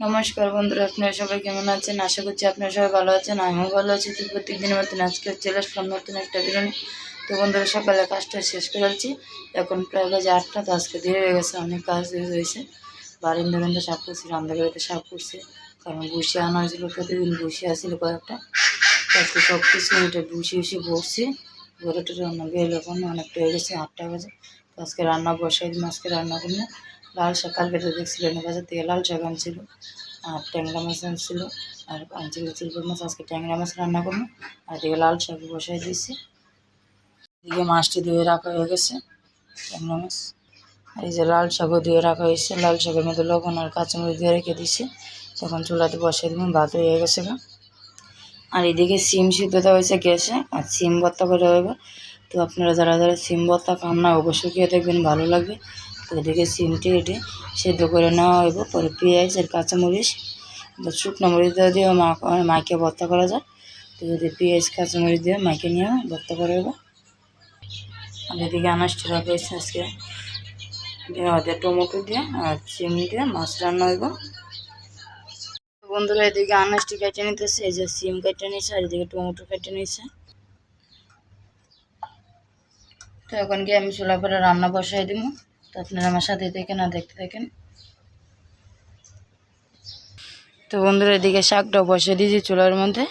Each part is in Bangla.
নমস্কার বন্ধুরা, আপনারা সবাই কেমন আছেন? আশা করছি আপনারা সবাই ভালো আছেন, আমিও ভালো আছি। তো প্রত্যেক দিনের মতন আজকে চলে আসলাম নতুন একটা বিরিয়ানি। তো বন্ধুরা, সকালে কাজটা শেষ করে যাচ্ছি এখন প্রায় বাজে আটটা, তো আজকে দেরি হয়ে গেছে, অনেক কাজ হয়েছে। বারিন্দা বারিন্দা সাফ করছি রান্নাঘরেতে সাফ করছে। কারণ বসে আনা হয়েছিল, প্রতিদিন বসে আসছিল কয়েকটা। আজকে সব কিছু এটা বসে বসে বসছি। ঘরেটা রান্না বের এখন, অনেকটা হয়ে গেছে, আটটা বাজে। আজকে রান্না বসাই দিন আজকে রান্না করব। লাল কালকে তো দেখছিলেন বাজার থেকে লাল শাক আনছিল, আর ট্যাংরা মাছ আনছিল, আর আনছিল চিলকর মাছ, আজকে ট্যাংরা মাছ রান্না করব, আর এদিকে লাল শাক বসাই দিয়েছি। এদিকে মাছটি ধুয়ে রাখা হয়ে গেছে, ট্যাংরা মাছ। এই যে লাল শাকও ধুয়ে রাখা হয়েছে, লাল শাকের মধ্যে লবণ আর কাঁচামরিচ দিয়ে রেখে দিয়েছি, তখন চুলাতে বসাই দিব, ভাত হয়ে গেছে গা। আর এদিকে সিম সিদ্ধ দেওয়া হয়েছে গ্যাসে, আর সিম ভর্তা করে হবে। তো আপনারা যারা যারা সিম ভর্তা খান না, অবশ্যই খেয়ে দেখবেন, ভালো লাগবে। এদিকে সিমটি এটি সেদ্ধ করে নেওয়া হইব। পরে পেঁয়াজ আর কাঁচামরিচ শুকনো মরিচ দিয়ে মা মাইকে ভর্তা করা যায়। তো যদি পেঁয়াজ, কাঁচামরিচ দিয়ে মাইকে নিয়ে ভর্তা করা হইব। আর এদিকে আনাজটি রাখা আজকে। দিয়ে টমেটো দিয়ে আর সিম দিয়ে মাছ রান্না হইব। বন্ধুরা, এদিকে আনাজটি কেটে নিতেছে। এই যে সিম কেটে নিয়েছে আর এদিকে টমেটো কেটে নিয়েছে। তো এখন গিয়ে আমি চুলা করে রান্না বসাই দিব তো আপনারা আমার সাথে দেখেন আর দেখতে থাকেন। তো বন্ধুরা, এদিকে শাকটা বসিয়ে দিয়েছি চুলার মধ্যে।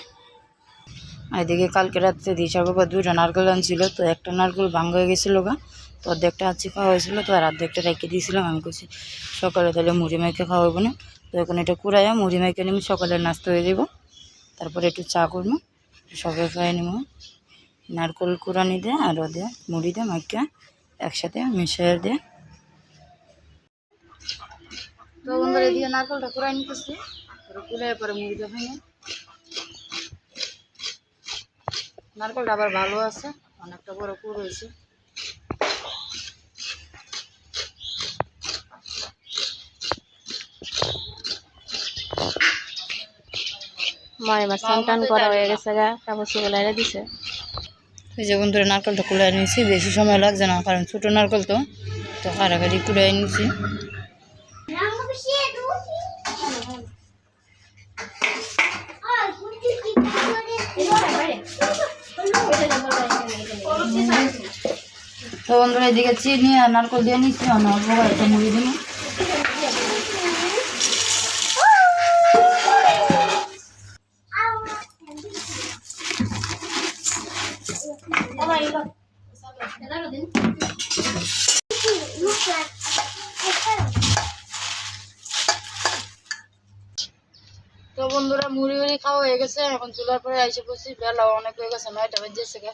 এদিকে কালকে রাত্রে দিশা বাবা দুটো নারকেল আনছিল, তো একটা নারকেল ভাঙ হয়ে গেছিল গা, তো অর্ধেকটা আজকে খাওয়া হয়েছিল, তো আর অর্ধেকটা রেখে দিয়েছিলাম। আমি করছি সকালে তাহলে মুড়ি মেখে খাওয়াবো না। তো এখন এটা কুড়াইয়া মুড়ি মেখে নিব সকালে নাস্তা হয়ে দেবো তারপরে একটু চা করব সকালে খাই নিব নারকেল কুড়ানি দিয়ে আর দিয়ে, মুড়ি দিয়ে মাইকা একসাথে মিশিয়ে দিয়ে। তো বন্ধুরা এদিকে নারকেলটা কুড়াই নিতেছি। কুড়াই পরে মুড়ি ভেঙে। নারকেলটা আবার ভালো আছে, অনেকটা বড় কুড় হয়েছে। হয়ে গেছে গা, কাপড় চোপড় লাইরে দিছে। যে বন্ধুরা, নারকেলটা কুড়াই নিয়েছি, বেশি সময় লাগছে না, কারণ ছোটো নারকেল তো তো কারাকারি কুড়াই নিয়েছি। তো বন্ধুরা এদিকে চিনি আর নারকেল দিয়ে নিচ্ছি অল্প একটা মুড়ি দিন তো বন্ধুরা মুড়ি মুড়ি খাওয়া হয়ে গেছে, এখন চুলার পরে এসে বসি, বেলা অনেক হয়ে গেছে, নয়টা বেজে গেছে।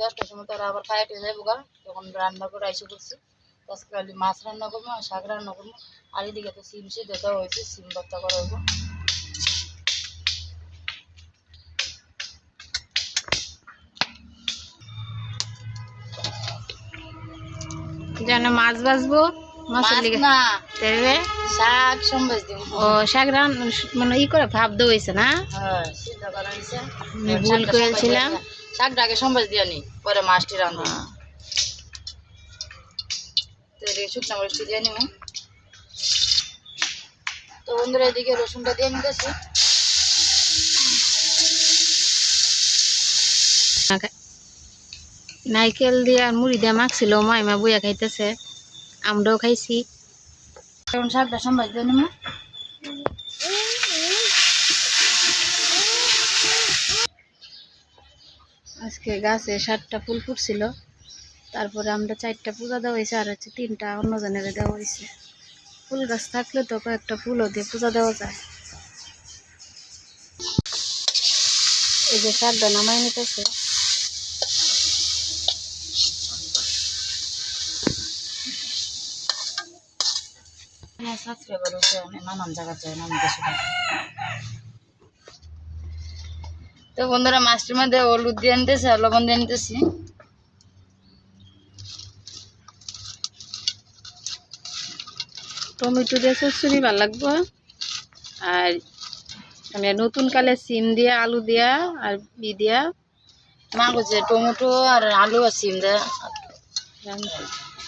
দশটার সময় তারা আবার খাইতে যাব গা। তখন রান্না করে এসে বসছি আজকে খালি মাছ রান্না করব আর শাক রান্না করব। আর এদিকে তো সিম সিদ্ধ দেওয়া হয়েছে সিম ভর্তা করা হইব। যেন মাছ বাজবো মাছ লিগে না তেরে শাক সম্বাস দিব। ও শাক রান মানে ই করে ভাব দইছে না? হ্যাঁ সিদ্ধ করা হয়েছে আমি ভুল করেছিলাম। শাকটা আগে সম্বাস দিয়ে নি পরে মাছটি রান্না হ্যাঁ। তো শুকনো মরিচটি দিয়ে নিব তো বন্ধুরা এদিকে রসুনটা দিয়ে নিতেছি। নাইকেল দিয়ে আর মুড়ি দিয়ে মাখছিল মাইমা বইয়া খাইতেছে আমরাও খাইছি। এখন শাকটা সম্বাস দিয়ে নিব আজকে গাছে সাতটা ফুল ফুটছিল। তারপরে আমরা চারটা পূজা দেওয়া হয়েছে আর হচ্ছে তিনটা অন্যজনের দেওয়া হয়েছে। ফুল গাছ থাকলে তো কয়েকটা ফুলও দিয়ে পূজা দেওয়া যায়। এই যে শাকটা নামাই নিতেছে। আমার সাবস্ক্রাইবার হচ্ছে নানান জায়গা যায় নাম দেশে তো বন্ধুরা মাছটির মধ্যে হলুদ দিয়ে নিতেছি আর লবণ দিয়ে নিতেছি টমেটো দিয়ে চচ্চড়ি ভালো লাগবো। আর মানে নতুন কালে সিম দিয়া আলু দিয়া আর বি দিয়া। মা বলছে টমেটো আর আলু আর সিম দেয়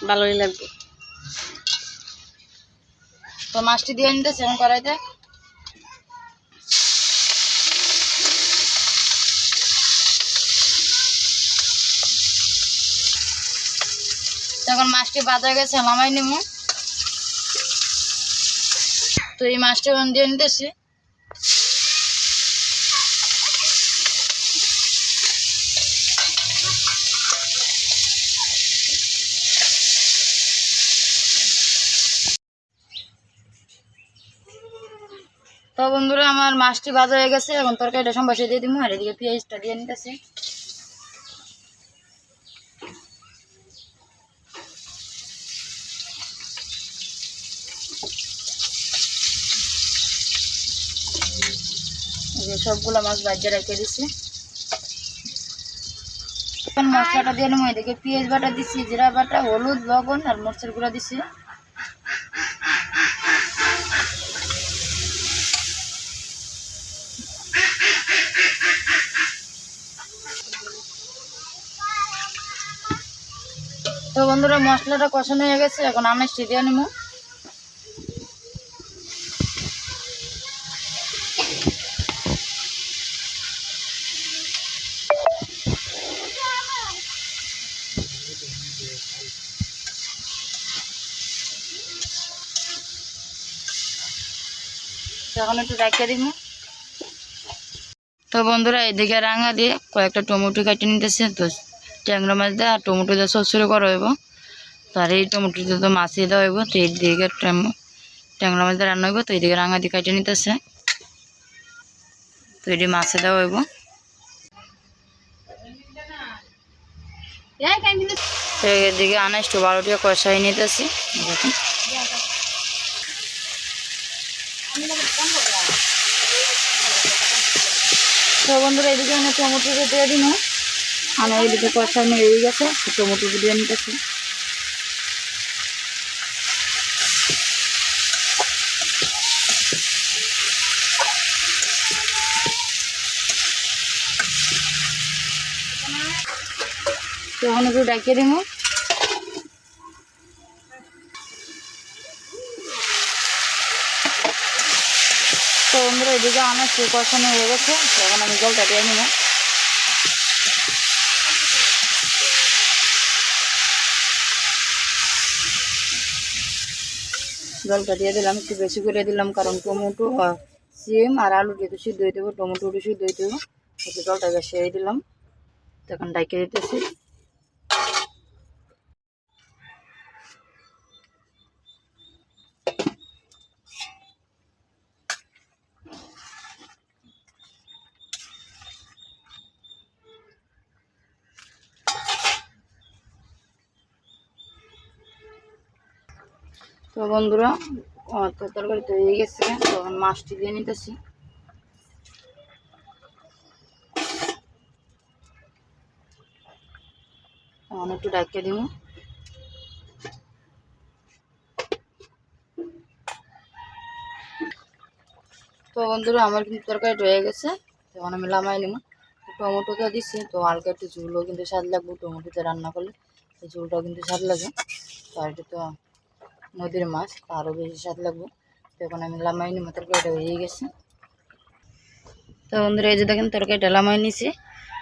ভালোই লাগবে। তো মাছটি দিয়ে নিতেছি এখন কড়াইতে। এখন মাছটি বাজা গেছে, নামাই নিব তো এই মাছটা দিয়ে নিতেছি। তো বন্ধুরা, আমার মাছটি ভাজা হয়ে গেছে। এখন তরকারিটা সম্বাসে দিয়ে দিব আর এদিকে পেঁয়াজটা দিয়ে নিতেছি। সবগুলো মাছ ভাজা রেখে দিছি। এখন মশলাটা দিয়ে নেব, এদিকে পেঁয়াজ বাটা দিছি, জিরা বাটা, হলুদ, লবণ আর মরচের গুঁড়া দিছি। তো বন্ধুরা, মশলাটা কষানো হয়ে গেছে, এখন আনাজটি দিয়ে নেব। এখন একটু দিব তো বন্ধুরা, এদিকে রাঙা দিয়ে কয়েকটা টমেটো কেটে নিতেছে। তো ট্যাংরা মাছ দিয়ে আর টমেটো দিয়ে সরষরে করা হইব। তো আর এই টমেটো দিয়ে তো মাছিয়ে দেওয়া হইব। তো এইদিকে ট্যাংরা মাছ দিয়ে রান্না হইব। তো এইদিকে রাঙা দিয়ে কেটে নিতেছে। তো এটি মাছে দেওয়া হইব। এদিকে আনাজটা বারোটিয়া কষাই নিতেছি। দেখুন। তো বন্ধুরা, এদিকে আমি টমেটোটা দিয়ে দিন আমার এদিকে কষানো হয়ে গেছে টমেটো দিয়ে নিতেছি তো ডাকিয়ে দিব এদিকে আমার কষানো হয়ে গেছে তো এখন আমি জলটা দিয়ে নিব। জলটা দিয়ে দিলাম, একটু বেশি করে দিলাম, কারণ টমেটো সিম আর আলু যেহেতু সিদ্ধ হয়ে দেবো টমেটো সিদ্ধ হয়ে দেবো জলটা বেশি দিলাম। তখন ডাইকে দিতেছি। তো বন্ধুরা তো তরকারি তো হয়ে গেছে তখন মাছটি দিয়ে নিতেছি। এখন একটু ডাকিয়ে দিব তো বন্ধুরা, আমার কিন্তু তরকারিটা হয়ে গেছে তখন আমি লামাই নিব টমেটোটা দিচ্ছি তো হালকা একটু ঝুলও কিন্তু স্বাদ লাগবে, টমেটোতে রান্না করলে তো ঝুলটাও কিন্তু স্বাদ লাগে। তো এটা তো নদীর মাছ আরও বেশি স্বাদ লাগবে। তো এখন আমি লামাই নিব তরকারিটা হয়ে গেছে। তো বন্ধুরা, এই যে দেখেন, তরকারিটা লামাই নিছি।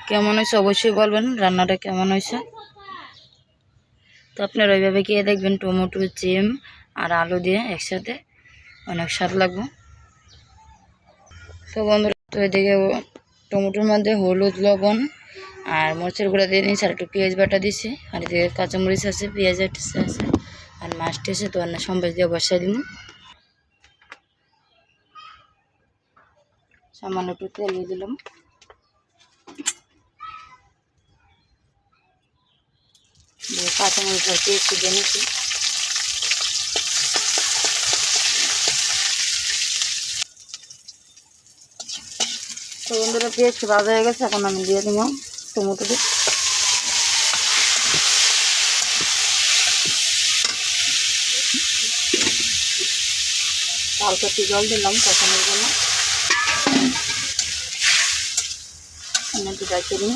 কেমন হয়েছে অবশ্যই বলবেন, রান্নাটা কেমন হয়েছে। তো আপনারা ওইভাবে খেয়ে দেখবেন, টমেটো, চিম আর আলু দিয়ে একসাথে অনেক স্বাদ লাগবে। তো বন্ধুরা, তো এদিকে টমেটোর মধ্যে হলুদ, লবণ আর মরিচের গুঁড়া দিয়ে নিয়েছি, আর একটু পেঁয়াজ বাটা দিছি আর এদিকে কাঁচামরিচ আছে, পেঁয়াজ আছে। আর মাছটি আছে তো অন্য সম্বাস দিয়ে বসাই দিব সামান্য একটু তেল দিয়ে দিলাম। দিয়ে কাঁচামরিচ আর দিয়ে পেঁয়াজ ভাজা হয়ে গেছে, এখন আমি দিয়ে দিব টমেটোটি হালকা একটু জল দিলাম কষানোর জন্য। একটু ডাকিয়ে দিই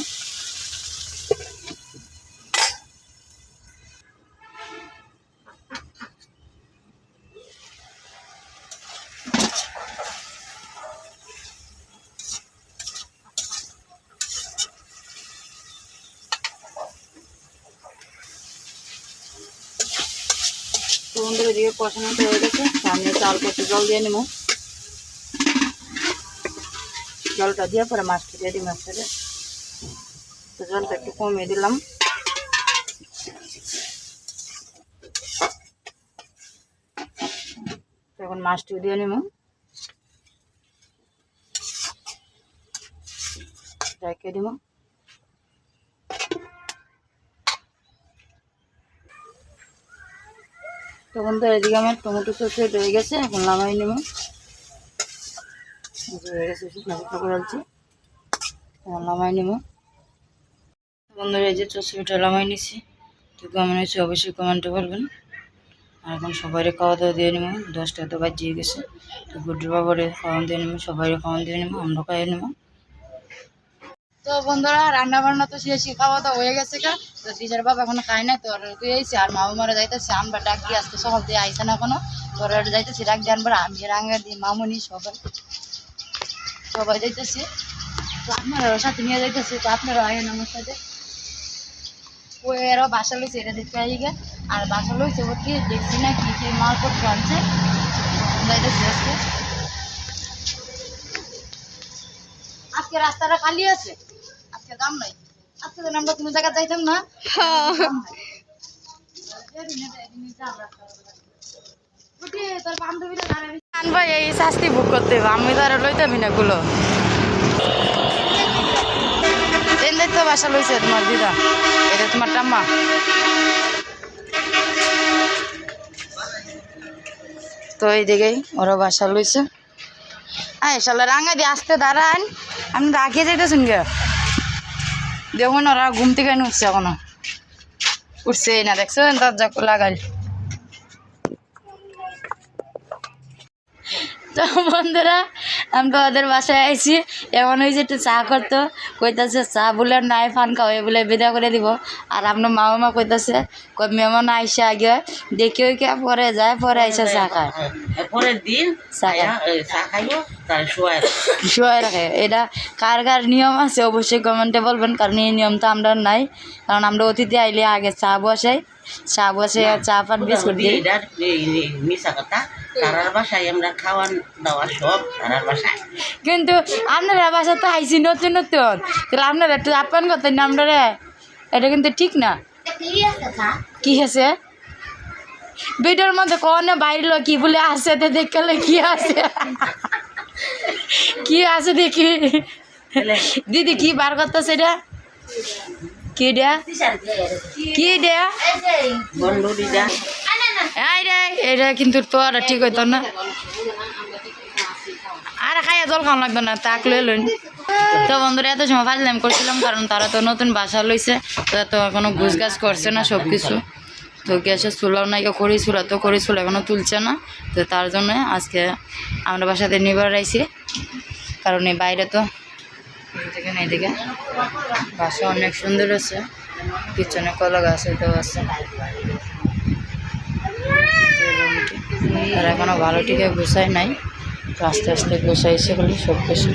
তো বন্ধুরা এদিকে কষানোটা হয়ে গেছে। তো আমি একটু জল দিয়ে নেব। জলটা দিয়ে পরে মাছটা দিয়ে দিই মাছটাকে তো জলটা একটু কমিয়ে দিলাম। এখন মাছটিও দিয়ে নেব। রেখে দিব। তো এদিকে আমার টমেটো সস হয়ে গেছে, এখন নামাই নেব। হয়ে গেছে শুকনো এখন নামাই নেব। বন্ধুরা, এই যে চসুরিটা নামাই নিছি। তো কেমন হয়েছে অবশ্যই কমেন্টে বলবেন। আর এখন সবাই খাওয়া দাওয়া দিয়ে নেব। দশটা তো বাজিয়ে গেছে। তো গুড্ডুর বাবারে খাওয়ান দিয়ে নেব সবাই খাওয়ান দিয়ে নেব আমরা খাইয়ে নেব। তো বন্ধুরা রান্না বান্না তো শেষ খাওয়া দাওয়া হয়ে গেছে কা তো টিচার বাবা এখনও খায় না তোর তুই আইসি, আর মামু মারা যাইতেছে আমরা ডাক দিয়ে আজকে সকাল দিয়ে আইসে না এখনও। তোর যাইতেছি, ডাক দিয়ে আনবার, আমি রাঙ্গা দিয়ে মামুনি সবাই। সবাই যাইতেছি। তো আপনারা সাথে নিয়ে যাইতেছি, তো আপনারা আইন আমার সাথে। ওই এরা বাসা লইছে, এটা দেখতে আই গে। আর বাসা লইছে ও কি, দেখছি না কি কি মালপত্র আনছে। যাইতেছি আজকে। আজকে রাস্তাটা খালি আছে? আজকে দাম নাই। আজকে তো আমরা কোনো জায়গায় যাইতাম না ভাই এই শাস্তি বুক করতে আমি তো আর লইতামই না গুলো দেখতে বাসা লইছে তোমার দিদা। এটা তোমার টাম্মা তো এই দিকেই ওরা বাসা লইছে। শালা রাঙা দিয়ে আসতে দাঁড়ান। আমি রাখিয়ে যাইতেছেন গে। দেখুন ওরা ঘুম থেকে উঠছে এখনও। উঠছে না দেখছেন? দরজা লাগাই তো বন্ধুরা আমি তো ওদের বাসায় আইছি। এমন হয়েছে একটু চা করতো কইতাছে চা বলে নাই ফান খাওয়াই বলে বিদা করে দিব। আর আপনার মা মামা কইতাছে কই মেমন আইসে আগে দেখে ওইকে পরে যায় পরে আইসে চা খায়। পরের দিন চা শুয়ে রাখে। এটা কার কার নিয়ম আছে অবশ্যই কমেন্টে বলবেন কারণ এই নিয়ম তো আমরা নাই। কারণ আমরা অতিথি আইলে আগে চা বসাই চা বসে চা পান বিস্কুট দিই মিশা কথা। তারার বাসায় আমরা খাওয়ান দাওয়া সব তারার বাসায়। কিন্তু আপনারা বাসা তো আইসি নতুন নতুন। তাহলে আপনারা একটু আপ্যায়ন করতেন না আপনারা এটা কিন্তু ঠিক না। কি আছে ভিডিওর মধ্যে কনে বাইরল কি বলে আছে তো দেখলে কি আছে কি আছে দেখি? দিদি কি বার করতেছে এটা? কি দেয়া কি রে এটা কিন্তু তো আর ঠিক হইতো না। আর খাইয়া জল খাওয়া লাগতো না, তাক লই লইন। তো বন্ধুরা, এত সময় ফাজলাম করছিলাম, কারণ তারা তো নতুন বাসা লইছে, তো তো এখনও ঘুষ গাছ করছে না সব কিছু তো গ্যাসের চুলাও নাই করি চুলা তো খড়ি চুলা এখনও তুলছে না। তো তার জন্য আজকে আমরা বাসাতে নিবার আইছি, কারণ এই বাইরে তো এদিকে না এদিকে। বাসা অনেক সুন্দর আছে। পিছনে কলা গাছ তো আছে। আর এখনও ভালো টিকে গুছাই নাই। আস্তে আস্তে গুছাইছে বলে সব কিছু।